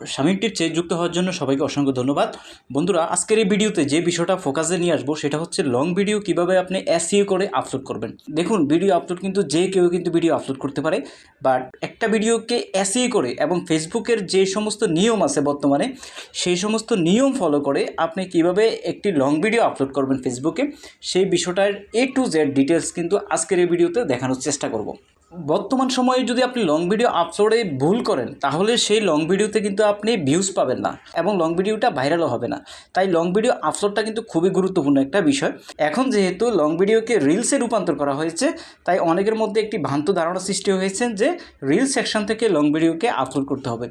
স্বামীর টিপসে যুক্ত হওয়ার জন্য সবাইকে অসংখ্য ধন্যবাদ। বন্ধুরা, আজকের এই ভিডিওতে যে বিষয়টা ফোকাসে নিয়ে আসব, সেটা হচ্ছে লং ভিডিও কীভাবে আপনি এসইও করে আপলোড করবেন। দেখুন ভিডিও আপলোড কিন্তু যে কেউ কিন্তু ভিডিও আপলোড করতে পারে বাট একটা ভিডিওকে এসইও করে এবং ফেসবুকের যে সমস্ত নিয়ম আছে বর্তমানে, সেই সমস্ত নিয়ম ফলো করে আপনি কীভাবে একটি লং ভিডিও আপলোড করবেন ফেসবুকে সেই বিষয়টার এ টু জেড ডিটেলস কিন্তু আজকের এই ভিডিওতে দেখানোর চেষ্টা করব। বর্তমান সময়ে যদি আপনি লং ভিডিও আপলোডে ভুল করেন, তাহলে সেই লং ভিডিওতে কিন্তু আপনি ভিউজ পাবেন না এবং লং ভিডিওটা ভাইরালও হবে না। তাই লং ভিডিও আপলোডটা কিন্তু খুবই গুরুত্বপূর্ণ একটা বিষয়। এখন যেহেতু লং ভিডিওকে রিলসে রূপান্তর করা হয়েছে, তাই অনেকের মধ্যে একটি ভ্রান্ত ধারণা সৃষ্টি হয়েছে যে রিল সেকশন থেকে লং ভিডিওকে আপলোড করতে হবে।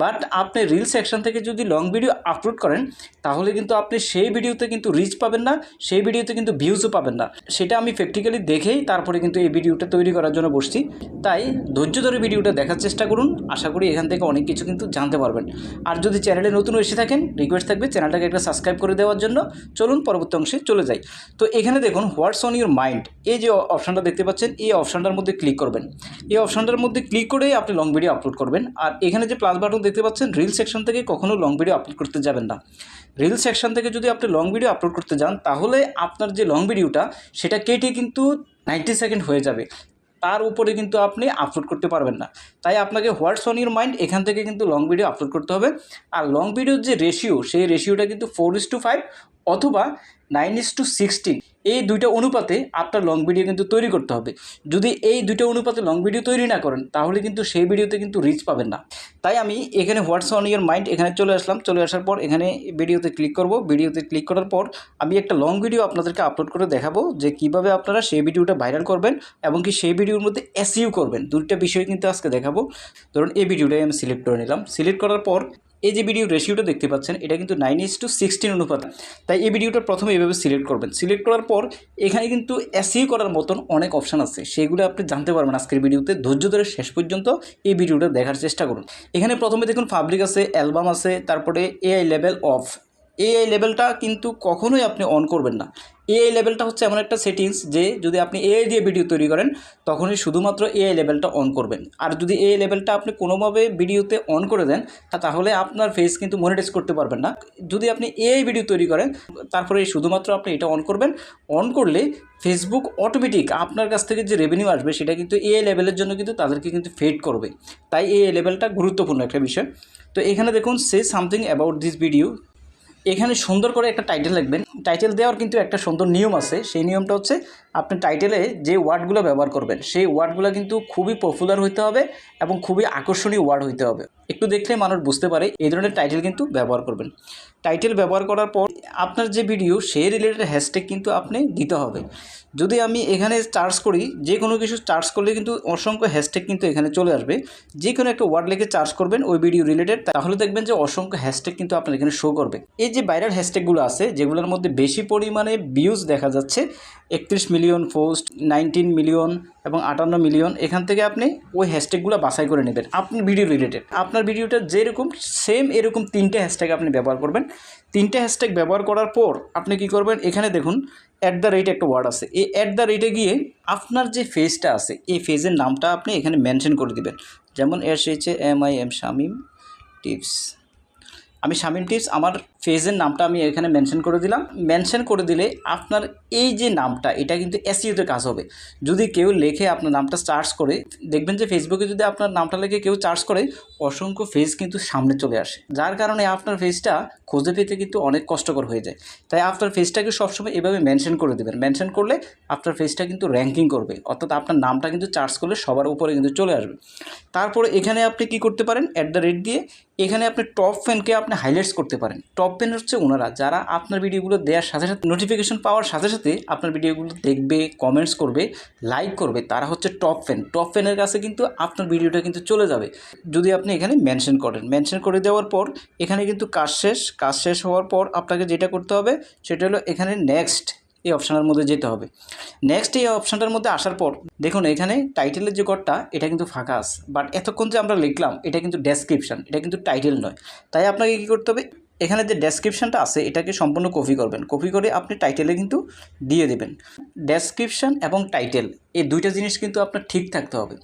বাট আপনি রিল সেকশন থেকে যদি লং ভিডিও আপলোড করেন, তাহলে কিন্তু আপনি সেই ভিডিওতে কিন্তু রিচ পাবেন না, সেই ভিডিওতে কিন্তু ভিউজও পাবেন না। সেটা আমি প্র্যাকটিক্যালি দেখেই তারপরে কিন্তু এই ভিডিওটা তৈরি করার জন্য বসছি। তাই ধৈর্য ধরে ভিডিওটা দেখার চেষ্টা করুন। আশা করি এখান থেকে অনেক কিছু কিন্তু জানতে পারবেন। আর যদি চ্যানেলে নতুন এসে থাকেন রিকোয়েস্ট থাকবে চ্যানেলটাকে একটা সাবস্ক্রাইব করে দেওয়ার জন্য। চলুন পরবর্তী অংশে চলে যাই। তো এখানে দেখুন হোয়াটস অন ইউর মাইন্ড এই যে অপশানটা দেখতে পাচ্ছেন, এই অপশানটার মধ্যে ক্লিক করবেন। এই অপশানটার মধ্যে ক্লিক করেই আপনি লং ভিডিও আপলোড করবেন। আর এখানে যে প্লাস বাটন দেখতে পাচ্ছেন রিল সেকশন থেকে কখনো লং ভিডিও আপলোড করতে যাবেন না। রিল সেকশন থেকে যদি আপনি লং ভিডিও আপলোড করতে যান, তাহলে আপনার যে লং ভিডিওটা সেটা কেটে কিন্তু নাইনটি সেকেন্ড হয়ে যাবে। তার উপরে কিন্তু আপনি আপলোড করতে পারবেন না। তাই আপনাকে হোয়াটস অন ইউর মাইন্ড, এখান থেকে কিন্তু লং ভিডিও আপলোড করতে হবে। আর লং ভিডিওর যে রেশিও সেই রেশিওটা কিন্তু ফোর ইস টু ফাইভ অথবা নাইন ইস টু সিক্সটিন এই দুইটা অনুপাতে আপনার লং ভিডিও কিন্তু তৈরি করতে হবে। যদি এই দুইটা অনুপাতে লং ভিডিও তৈরি না করেন, তাহলে কিন্তু সেই ভিডিওতে কিন্তু রিচ পাবেন না। তাই আমি এখানে হোয়াটস অন ইয়ার মাইন্ড এখানে চলে আসলাম। চলে আসার পর এখানে ভিডিওতে ক্লিক করব। ভিডিওতে ক্লিক করার পর আমি একটা লং ভিডিও আপনাদেরকে আপলোড করে দেখাবো যে কীভাবে আপনারা সেই ভিডিওটা ভাইরাল করবেন এবং কি সেই ভিডিওর মধ্যে এসইউ করবেন। দুইটা বিষয় কিন্তু আজকে দেখাবো। ধরুন এই ভিডিওটাই আমি সিলেক্ট করে নিলাম। সিলেক্ট করার পর এই যে ভিডিও রেশিওটা দেখতে পাচ্ছেন, এটা কিন্তু নাইন ইস টু সিক্সটিন অনুপাত। তাই এই ভিডিওটা প্রথমে এভাবে সিলেক্ট করবেন। সিলেক্ট করার পর এখানে কিন্তু এসিও করার মতন অনেক অপশান আছে। সেগুলো আপনি জানতে পারবেন আজকের ভিডিওতে ধৈর্য ধরে শেষ পর্যন্ত এই ভিডিওটা দেখার চেষ্টা করুন। এখানে প্রথমে দেখুন ফাব্রিক আছে অ্যালবাম আছে, তারপরে এআই লেভেল অফ এআই লেভেলটা কিন্তু কখনোই আপনি অন করবেন না। এআই লেভেলটা হচ্ছে এমন একটা সেটিংস যে যদি আপনি এআই দিয়ে ভিডিও তৈরি করেন, তখনই শুধুমাত্র এআই লেভেলটা অন করবেন। আর যদি এআই লেভেলটা আপনি কোনোভাবে ভিডিওতে অন করে দেন তাহলে আপনার ফেস কিন্তু মনিটাইজ করতে পারবেন না। যদি আপনি এআই ভিডিও তৈরি করেন, তারপরে শুধুমাত্র আপনি এটা অন করবেন। অন করলে ফেসবুক অটোমেটিক আপনার কাছ থেকে যে রেভিনিউ আসবে, সেটা কিন্তু এআই লেভেলের জন্য কিন্তু তাদেরকে কিন্তু ফেড করবে। তাই এআই লেভেলটা গুরুত্বপূর্ণ একটা বিষয়। তো এখানে দেখুন say something about this video এখানে সুন্দর করে একটা টাইটেল লিখবেন। টাইটেল দেওয়ার কিন্তু একটা সুন্দর নিয়ম আছে। সেই নিয়মটা হচ্ছে আপনি টাইটেলে যে ওয়ার্ডগুলো ব্যবহার করবেন, সেই ওয়ার্ডগুলো কিন্তু খুবই পপুলার হইতে হবে এবং খুবই আকর্ষণীয় ওয়ার্ড হইতে হবে। একটু দেখলে মানুষ বুঝতে পারে এই ধরনের টাইটেল কিন্তু ব্যবহার করবেন। টাইটেল ব্যবহার করার পর আপনার যে ভিডিও সেই রিলেটেড হ্যাশট্যাগ কিন্তু আপনি দিতে হবে। যদি আমি এখানে চার্জ করি, যে কোনো কিছু চার্জ করলে কিন্তু অসংখ্য হ্যাশট্যাগ কিন্তু এখানে চলে আসবে। যে কোনো একটা ওয়ার্ড লিখে চার্জ করবেন ওই ভিডিও রিলেটেড তাহলে দেখবেন যে অসংখ্য হ্যাশট্যাগ কিন্তু আপনার এখানে শো করবে। এই যে ভাইরাল হ্যাশট্যাগুলো আছে, যেগুলোর মধ্যে বেশি পরিমাণে ভিউজ দেখা যাচ্ছে, একত্রিশ মিলিয়ন পোস্ট নাইনটিন মিলিয়ন এবং আটান্ন মিলিয়ন এখান থেকে আপনি ওই হ্যাশট্যাগুলো বাছাই করে নেবেন। আপনার ভিডিও রিলেটেড আপনার ভিডিওটা যেরকম সেম এরকম তিনটে হ্যাশট্যাগ আপনি ব্যবহার করবেন। তিনটে হ্যাশট্যাগ ব্যবহার করার পর আপনি কি করবেন? এখানে দেখুন অ্যাট দ্য রেট একটা ওয়ার্ড আছে। এই অ্যাট দ্য রেটে গিয়ে আপনার যে ফেজটা আছে, এই ফেজের নামটা আপনি এখানে মেনশন করে দিবেন। যেমন এসেছে am I am Shamim tips আমি শামিম টিপস আমার ফেজের নামটা আমি এখানে মেনশন করে দিলাম। মেনশন করে দিলে আপনার এই যে নামটা, এটা কিন্তু এসইউতে কাজ হবে। যদি কেউ লেখে আপনার নামটা চার্জ করে, দেখবেন যে ফেসবুকে যদি আপনার নামটা লেখে কেউ চার্জ করে, অসংখ্য ফেজ কিন্তু সামনে চলে আসে। যার কারণে আপনার ফেজটা খুঁজে পেতে কিন্তু অনেক কষ্টকর হয়ে যায়। তাই আপনার ফেজটাকে সবসময় এভাবে মেনশন করে দেবেন। মেনশন করলে আপনার ফেজটা কিন্তু র্যাঙ্কিং করবে। অর্থাৎ আপনার নামটা কিন্তু চার্জ করলে সবার উপরে কিন্তু চলে আসবে। তারপরে এখানে আপনি কি করতে পারেন? অ্যাট দ্য রেট দিয়ে এখানে আপনি টপ ফ্যানকে আপনি হাইলাইটস করতে পারেন। টপ ফ্যান হচ্ছে ওনারা। যারা আপনার ভিডিওগুলো দেওয়ার সাথে সাথে নোটিফিকেশন পাওয়ার সাথে সাথে আপনার ভিডিওগুলো দেখবে কমেন্টস করবে লাইক করবে, তারা হচ্ছে টপ ফ্যান টপ ফ্যানের কাছে কিন্তু আপনার ভিডিওটা কিন্তু চলে যাবে। যদি আপনি এখানে মেনশন করেন মেনশন করে দেওয়ার পর এখানে কিন্তু কাজ শেষ। কাজ শেষ হওয়ার পর আপনাকে যেটা করতে হবে, সেটা হলো এখানে নেক্সট এই অপশানের মধ্যে যেতে হবে। নেক্সট এই অপশানটার মধ্যে আসার পর, দেখুন এখানে টাইটেলের যে ঘরটা এটা কিন্তু ফাঁকা আছে। বাট এতক্ষণ যে আমরা লিখলাম, এটা কিন্তু ডেসক্রিপশান এটা কিন্তু টাইটেল নয়। তাই আপনাকে কী করতে হবে এখানে যে ডেসক্রিপশানটা আছে, এটাকে সম্পূর্ণ কপি করবেন। কপি করে আপনি টাইটেলে কিন্তু দিয়ে দেবেন। ডেসক্রিপশান এবং টাইটেল এই দুইটা জিনিস কিন্তু আপনার ঠিক থাকতে হবে।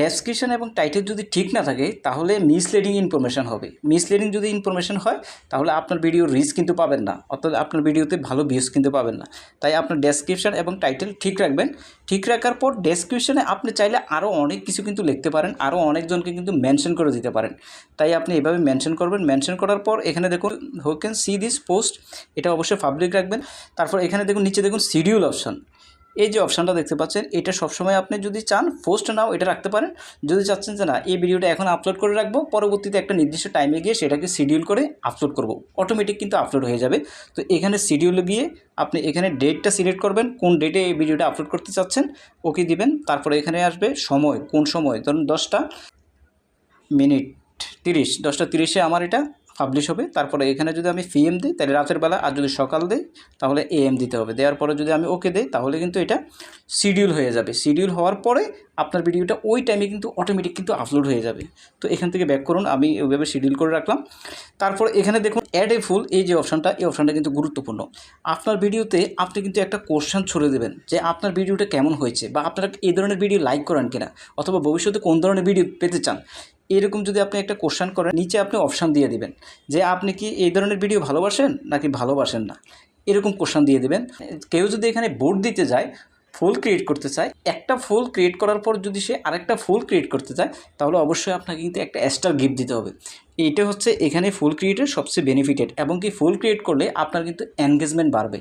ডেসক্রিপশন এবং টাইটেল যদি ঠিক না থাকে, তাহলে মিসলিডিং ইনফরমেশন হবে। মিসলিডিং যদি ইনফরমেশন হয়, তাহলে আপনার ভিডিওর রিচ কিন্তু পাবেন না। অর্থাৎ আপনার ভিডিওতে ভালো ভিউজ কিন্তু পাবেন না। তাই আপনার ডেসক্রিপশন এবং টাইটেল ঠিক রাখবেন। ঠিক রাখার পর ডেসক্রিপশনে আপনি চাইলে আরও অনেক কিছু কিন্তু লিখতে পারেন আরও অনেকজনকে কিন্তু মেনশন করে দিতে পারেন। তাই আপনি এভাবে মেনশন করবেন। মেনশন করার পর এখানে দেখুন who can see this post এটা অবশ্যই পাবলিক রাখবেন। তারপর এখানে দেখুন, নিচে দেখুন শিডিউল অপশন এই যে অপশানটা দেখতে পাচ্ছেন, এটা সবসময় আপনি যদি চান পোস্ট নাও এটা রাখতে পারেন। যদি চাচ্ছেন যে না, এই ভিডিওটা এখন আপলোড করে রাখব, পরবর্তীতে একটা নির্দিষ্ট টাইমে গিয়ে সেটাকে শিডিউল করে আপলোড করব। অটোমেটিক কিন্তু আপলোড হয়ে যাবে। তো এখানে শিডিউলে গিয়ে আপনি এখানে ডেটটা সিলেক্ট করবেন, কোন ডেটে এই ভিডিওটা আপলোড করতে চাচ্ছেন ওকে দিবেন। তারপরে এখানে আসবে সময়, কোন সময়, ধরুন দশটা মিনিট, তিরিশ, দশটা তিরিশে আমার এটা পাবলিশ হবে। তারপরে এখানে যদি আমি পিএম দিই, তাহলে রাতের বেলা আর যদি সকাল দিই, তাহলে এএম দিতে হবে। দেওয়ার পরে যদি আমি ওকে দিই, তাহলে কিন্তু এটা শিডিউল হয়ে যাবে। শিডিউল হওয়ার পরে আপনার ভিডিওটা ওই টাইমে কিন্তু অটোমেটিক কিন্তু আপলোড হয়ে যাবে। তো এখান থেকে ব্যাক করুন, আমি ওইভাবে শিডিউল করে রাখলাম। তারপর এখানে দেখুন অ্যাড এ ফুল এই যে অপশানটা এই অপশানটা কিন্তু গুরুত্বপূর্ণ। আপনার ভিডিওতে আপনি কিন্তু একটা কোশ্চেন ছড়ে দেবেন, যে আপনার ভিডিওটা কেমন হয়েছে? বা আপনারা এই ধরনের ভিডিও লাইক করেন কিনা? অথবা ভবিষ্যতে কোন ধরনের ভিডিও পেতে চান? এরকম যদি আপনি একটা কোশ্চেন করেন, নিচে আপনি অপশান দিয়ে দিবেন যে আপনি কি এই ধরনের ভিডিও ভালোবাসেন নাকি ভালোবাসেন না? এরকম কোশ্চেন দিয়ে দিবেন। কেউ যদি এখানে বোর্ড দিতে যায় ফুল ক্রিয়েট করতে চায়, একটা ফুল ক্রিয়েট করার পর যদি সে আরেকটা ফুল ক্রিয়েট করতে চায়, তাহলে অবশ্যই আপনাকে কিন্তু একটা এক্সট্রা গিফট দিতে হবে। এইটা হচ্ছে এখানে ফুল ক্রিয়েটের সবচেয়ে বেনিফিটেড এবং কি ফুল ক্রিয়েট করলে আপনার কিন্তু এনগেজমেন্ট বাড়বে।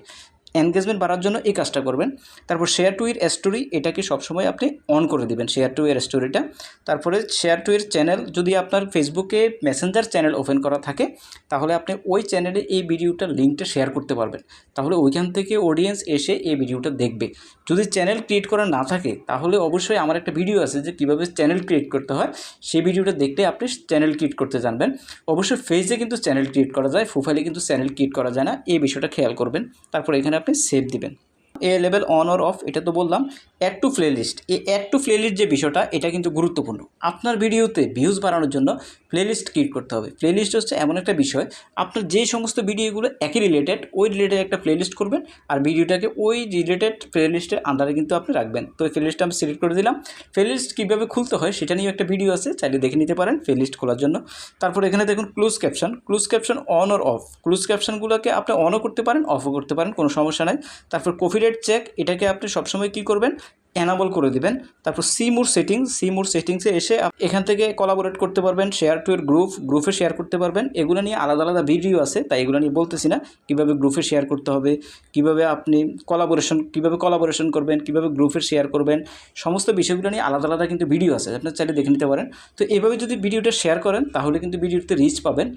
এনগেজমেন্ট বাড়ার জন্য এই কাজটা করবেন। তারপর শেয়ার টু এর স্টোরি এটাকে সবসময় আপনি অন করে দেবেন শেয়ার টু এর স্টোরিটা তারপরে শেয়ার টু চ্যানেল যদি আপনার ফেসবুকে মেসেঞ্জার চ্যানেল ওপেন করা থাকে, তাহলে আপনি ওই চ্যানেলে এই ভিডিওটার লিঙ্কটা শেয়ার করতে পারবেন। তাহলে ওইখান থেকে অডিয়েন্স এসে এই ভিডিওটা দেখবে। যদি চ্যানেল ক্রিয়েট করা না থাকে, তাহলে অবশ্যই আমার একটা ভিডিও আছে যে কীভাবে চ্যানেল ক্রিয়েট করতে হয়। সেই ভিডিওটা দেখলে আপনি চ্যানেল ক্রিয়েট করতে জানবেন। অবশ্যই ফেসে কিন্তু চ্যানেল ক্রিয়েট করা যায় প্রোফাইলে কিন্তু চ্যানেল ক্রিয়েট করা যায় না। এই বিষয়টা খেয়াল করবেন। তারপর এখানে আপনি সেভ দিবেন। A level on or off এটা তো বললাম অ্যাড টু প্লেলিস্ট এই অ্যাড টু প্লেলিস্ট যে বিষয়টা, এটা কিন্তু গুরুত্বপূর্ণ। আপনার ভিডিওতে ভিউজ বাড়ানোর জন্য প্লেলিস্ট ক্রিয়েট করতে হবে। প্লেলিস্ট হচ্ছে এমন একটা বিষয়, আপনার যে সমস্ত ভিডিওগুলো একই রিলেটেড ওই রিলেটেড একটা প্লেলিস্ট করবেন আর ভিডিওটাকে ওই রিলেটেড প্লেলিস্টের আন্ডারে কিন্তু আপনি রাখবেন। তো এই প্লেলিস্টটা আমি সিলেক্ট করে দিলাম। প্লেলিস্ট কীভাবে খুলতে হয় সেটা নিয়েও একটা ভিডিও আছে, চাইলে দেখে নিতে পারেন প্লেলিস্ট খোলার জন্য। তারপর এখানে দেখুন close caption close caption on or off close ক্যাপশনগুলোকে আপনি অনও করতে পারেন অফও করতে পারেন, কোনো সমস্যা নাই। তারপর কপিরাইট চেক এটাকে আপনি সবসময় কী করবেন? অ্যানাবল করে দিবেন। তারপর সিমুর সেটিংস সিমুর সেটিংসে এসে এখান থেকে কলাবোরেট করতে পারবেন শেয়ার টু এর গ্রুপ গ্রুপে শেয়ার করতে পারবেন। এগুলো নিয়ে আলাদা আলাদা ভিডিও আছে, তাই এগুলো নিয়ে বলতেছি না কীভাবে গ্রুপে শেয়ার করতে হবে, কীভাবে আপনি কলাবোরেশন কীভাবে কলাবোরেশন করবেন, কীভাবে গ্রুপে শেয়ার করবেন, সমস্ত বিষয়গুলো নিয়ে আলাদা আলাদা কিন্তু ভিডিও আছে আপনার চাইলে দেখে নিতে পারেন। তো এইভাবে যদি ভিডিওটা শেয়ার করেন, তাহলে কিন্তু ভিডিওতে রিচ পাবেন।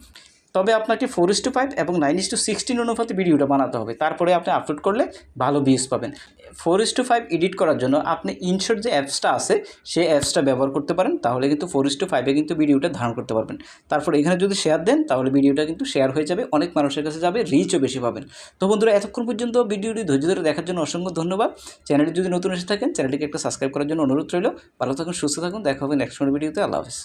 তবে আপনাকে ফোর ইস টু ফাইভ এবং নাইন ইস টু সিক্সটিন অনুপাতে ভিডিওটা বানাতে হবে। তারপরে আপনি আপলোড করলে ভালো ভিউজ পাবেন। Four is to five edit করার জন্য আপনি ইনশর্ট যে অ্যাপসটা আছে, সেই অ্যাপসটা ব্যবহার করতে পারেন, তাহলে কিন্তু ফোর ইস টু ফাইভে কিন্তু ভিডিওটা ধারণ করতে পারবেন। তারপর এখানে যদি শেয়ার দেন, তাহলে ভিডিওটা কিন্তু শেয়ার হয়ে যাবে, অনেক মানুষের কাছে যাবে রিচও বেশি পাবেন। তো বন্ধুরা, এতক্ষণ পর্যন্ত ভিডিওটি ধৈর্য ধরে দেখার জন্য অসংখ্য ধন্যবাদ। চ্যানেলটি যদি নতুন এসে থাকেন, চ্যানেলটিকে একটা সাবস্ক্রাইব করার জন্য অনুরোধ রইল। ভালো থাকুন, সুস্থ থাকুন, দেখা হবে নেক্সট ভিডিওতে। আল্লাহ হাফেজ।